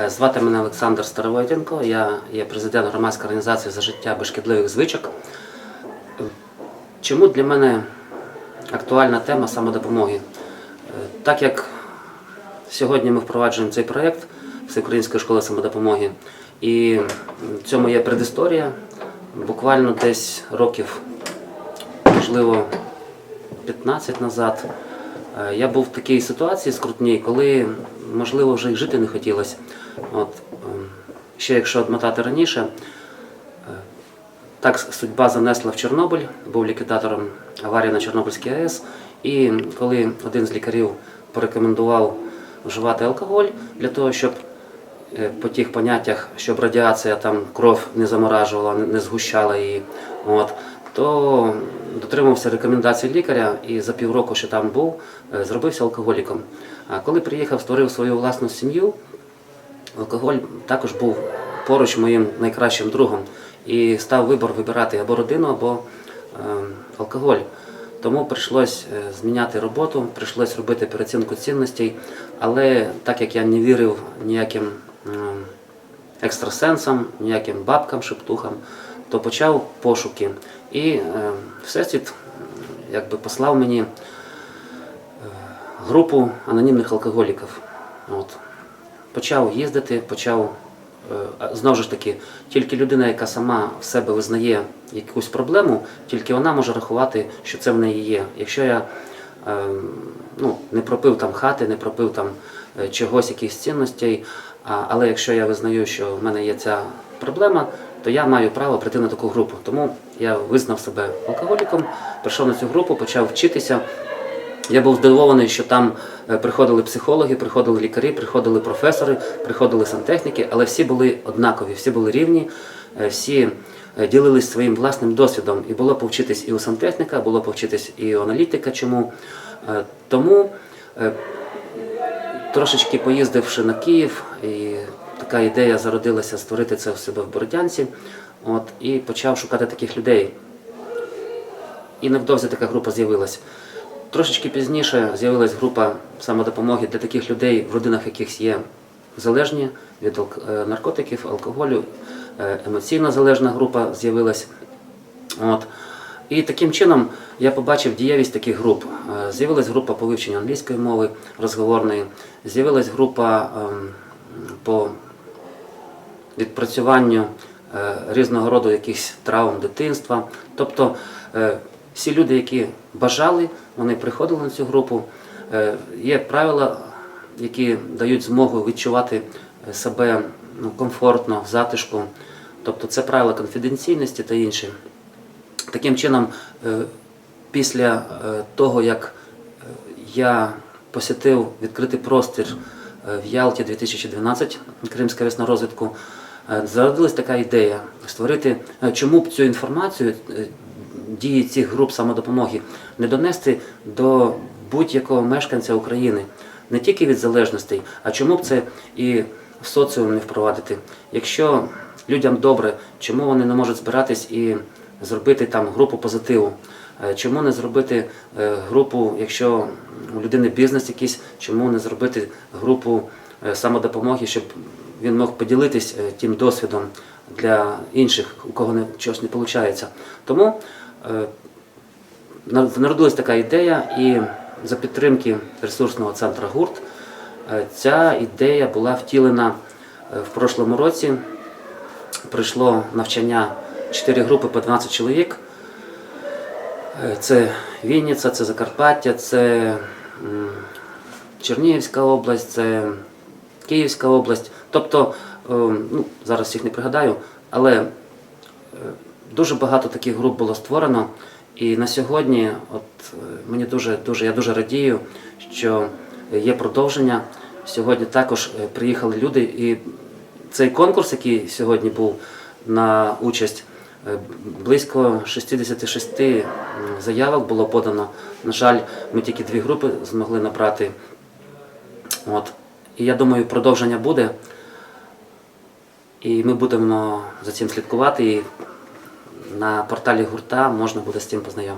Е, Звати мене Олександр Старовойтенко, я є президент громадської організації за життя без шкідливих звичок. Чому для мене актуальна тема самодопомоги? Е, Так як сьогодні ми впроваджуємо цей проєкт Всеукраїнської школи самодопомоги, і в цьому є предісторія. Буквально десь років, можливо, 15 назад. Е, Я був в такій ситуації скрутній, коли, можливо, вже й жити не хотілося. От, ем, ще якщо отмотати раніше, е, так судьба занесла в Чорнобиль, був ліквідатором аварії на Чорнобильській АЕС. І коли один з лікарів порекомендував вживати алкоголь для того, щоб е, по тих поняттях, щоб радіація там кров не заморажувала, не- згущала її, от, то дотримався рекомендацій лікаря і за півроку, що там був, е, зробився алкоголіком. А коли приїхав, створив свою власну сім'ю, алкоголь також був поруч моїм найкращим другом. І став вибор вибирати або родину, або е, алкоголь. Тому прийшлось е, зміняти роботу, прийшлось робити переоцінку цінностей. Але так як я не вірив ніяким екстрасенсам, ніяким бабкам, шептухам, то почав пошуки. І е, Всесвіт якби послав мені е, групу анонімних алкоголіків. От. Почав їздити, почав е, знову ж таки, тільки людина, яка сама в себе визнає якусь проблему, тільки вона може рахувати, що це в неї є. Якщо я ну, не пропив там хати, не пропив там чогось, якихось цінностей, але якщо я визнаю, що в мене є ця проблема, то я маю право прийти на таку групу. Тому я визнав себе алкоголіком, прийшов на цю групу, почав вчитися. Я був здивований, що там е, приходили психологи, приходили лікарі, приходили професори, приходили сантехніки, але всі були однакові, всі були рівні, е, всі е, ділились своїм власним досвідом. І було повчитись і у сантехніка, було повчитись і у аналітика. Чому? Тому трошечки поїздивши на Київ, і така ідея зародилася створити це в себе в Бородянці. От, і почав шукати таких людей. І невдовзі така група з'явилась. Трошечки пізніше з'явилась група самодопомоги для таких людей, в родинах яких є залежні від е, наркотиків, алкоголю, е, емоційно залежна група з'явилась. От. І таким чином я побачив дієвість таких груп. Е, З'явилась група по вивченню англійської мови розговорної, з'явилась група ем, по відпрацюванню е, різного роду якихось травм дитинства. Тобто е, всі люди, які бажали, вони приходили на цю групу. Е, Є правила, які дають змогу відчувати себе ну, комфортно, в затишку. Тобто це правила конфіденційності та інші. Таким чином, після того, як я посітив відкритий простір в Ялті 2012, Кримська весна розвитку, зародилась така ідея створити, е, чому б цю інформацію е, дії цих груп самодопомоги не донести до будь-якого мешканця України, не тільки від залежностей, а чому б це і в соціум не впровадити. Якщо людям добре, чому вони не можуть збиратись і зробити там групу позитиву? Е, Чому не зробити е, групу, якщо у людини бізнес якийсь, чому не зробити групу е, самодопомоги, щоб він мог поділитись е, тим досвідом для інших, у кого не, чогось не виходить. Тому е, народилась така ідея, і за підтримки ресурсного центру ГУРТ е, ця ідея була втілена в прошлому році. Прийшло навчання 4 групи по 12 чоловік. Це Вінниця, це Закарпаття, це Чернігівська область, це Київська область. Тобто, е, ну, зараз всіх не пригадаю, але е, дуже багато таких груп було створено. І на сьогодні, от е, мені дуже, дуже, я дуже радію, що є продовження. Сьогодні також приїхали люди, і цей конкурс, який сьогодні був на участь, близько 66 м, заявок було подано. На жаль, ми тільки дві групи змогли набрати. От. І я думаю, продовження буде. І ми будемо за цим слідкувати. І на порталі гурта можна буде з цим познайомитися.